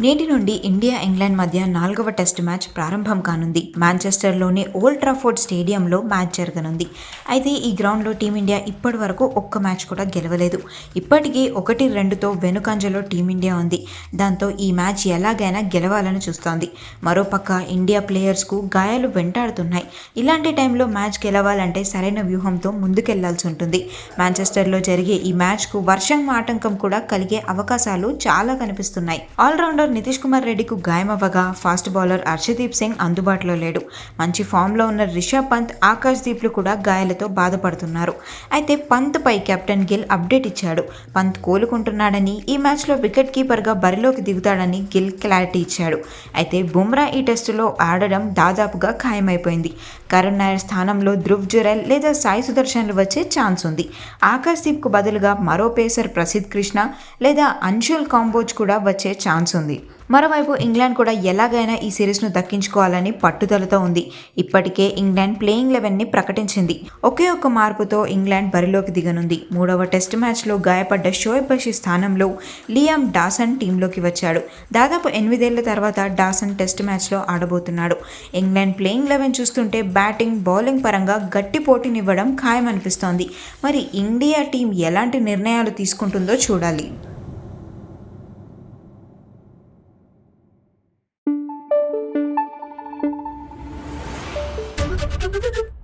నేటి నుండి India England మధ్య నాలుగవ టెస్ట్ మ్యాచ్ ప్రారంభం కానుంది. మాంచెస్టర్లోని ఓల్డ్ ట్రాఫోర్డ్ స్టేడియంలో మ్యాచ్ జరగనుంది. అయితే ఈ గ్రౌండ్లో టీమిండియా ఇప్పటి వరకు ఒక్క మ్యాచ్ కూడా గెలవలేదు. ఇప్పటికీ ఒకటి రెండుతో వెనుకంజలో టీమిండియా ఉంది. దాంతో ఈ మ్యాచ్ ఎలాగైనా గెలవాలని చూస్తోంది. మరోపక్క ఇండియా ప్లేయర్స్కు గాయాలు వెంటాడుతున్నాయి. ఇలాంటి టైంలో మ్యాచ్ గెలవాలంటే సరైన వ్యూహంతో ముందుకెళ్ళాల్సి ఉంటుంది. మాంచెస్టర్లో జరిగే ఈ మ్యాచ్కు వర్షం ఆటంకం కూడా కలిగే అవకాశాలు చాలా కనిపిస్తున్నాయి. ఆల్రౌండర్ నితీష్ కుమార్ రెడ్డికు గాయమవ్వగా ఫాస్ట్ బౌలర్ హర్షదీప్ సింగ్ అందుబాటులో లేడు. మంచి ఫామ్లో ఉన్న రిషబ్ పంత్ ఆకాష్ దీప్లు కూడా గాయాలతో బాధపడుతున్నారు. అయితే పంత్ పై కెప్టెన్ గిల్ అప్డేట్ ఇచ్చాడు. పంత్ కోలుకుంటున్నాడని ఈ మ్యాచ్లో వికెట్ కీపర్గా బరిలోకి దిగుతాడని గిల్ క్లారిటీ ఇచ్చాడు. అయితే బుమ్రా ఈ టెస్టులో ఆడడం దాదాపుగా ఖాయమైపోయింది. కరణ్ నాయర్ స్థానంలో ధృవ్ జురెల్ లేదా సాయి సుదర్శన్లు వచ్చే ఛాన్స్ ఉంది. ఆకాష్ దీప్కు బదులుగా మరో పేసర్ ప్రసిద్ధ్ కృష్ణ లేదా అన్షుల్ కాంబోజ్ కూడా వచ్చే ఛాన్స్ ఉంది. మరోవైపు ఇంగ్లాండ్ కూడా ఎలాగైనా ఈ సిరీస్ను దక్కించుకోవాలని పట్టుదలతో ఉంది. ఇప్పటికే ఇంగ్లాండ్ ప్లేయింగ్ లెవెన్ని ప్రకటించింది. ఒకే ఒక్క మార్పుతో ఇంగ్లాండ్ బరిలోకి దిగనుంది. మూడవ టెస్ట్ మ్యాచ్లో గాయపడ్డ షోయబ్ బషీ స్థానంలో లియామ్ డాసన్ టీంలోకి వచ్చాడు. దాదాపు ఎనిమిదేళ్ళ తర్వాత డాసన్ టెస్ట్ మ్యాచ్లో ఆడబోతున్నాడు. ఇంగ్లాండ్ ప్లేయింగ్ లెవెన్ చూస్తుంటే బ్యాటింగ్ బౌలింగ్ పరంగా గట్టి పోటీనివ్వడం ఖాయమనిపిస్తోంది. మరి ఇండియా టీం ఎలాంటి నిర్ణయాలు తీసుకుంటుందో చూడాలి. どっ!